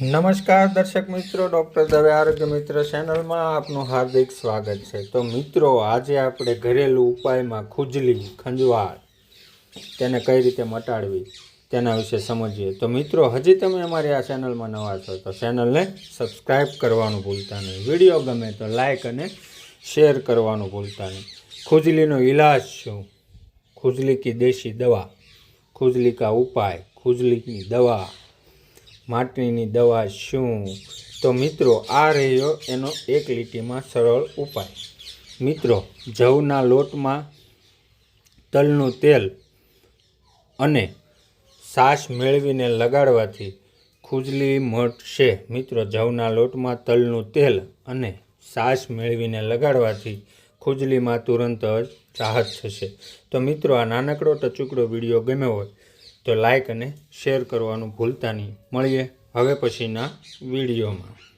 નમસ્કાર દર્શક મિત્રો, ડૉક્ટર દવે આરોગ્ય મિત્ર ચેનલમાં આપનું હાર્દિક સ્વાગત છે. તો મિત્રો, આજે આપણે ઘરેલું ઉપાયમાં ખુજલી, ખંજવાળ, તેને કઈ રીતે મટાડવી, તેના વિશે સમજીએ. તો મિત્રો, હજી તમે અમારી આ ચેનલમાં નવા છો, તો ચેનલને સબસ્ક્રાઈબ કરવાનું ભૂલતા નહીં. વીડિયો ગમે તો લાઈક અને શેર કરવાનું ભૂલતા નહીં. ખુજલીનો ઈલાજ શું? ખુજલી કી દેશી દવા, ખુજલી કા ઉપાય ખુજલીની દવા. માટીની દવા શું? તો મિત્રો, આ રહ્યો એનો એક લીટીમાં સરળ ઉપાય. મિત્રો, જવના લોટમાં તલનું તેલ અને સાસ મેળવીને લગાડવાથી ખુજલી મટશે. મિત્રો, જવના લોટમાં તલનું તેલ અને સાસ મેળવીને લગાડવાથી ખુજલીમાં તુરંત જ રાહત થશે. તો મિત્રો, આ નાનકડો ટચુકડો વીડિયો ગમ્યો હોય તો લાઇક અને શેર કરવાનું ભૂલતા નહીં. મળીએ હવે પછીના વિડીયોમાં.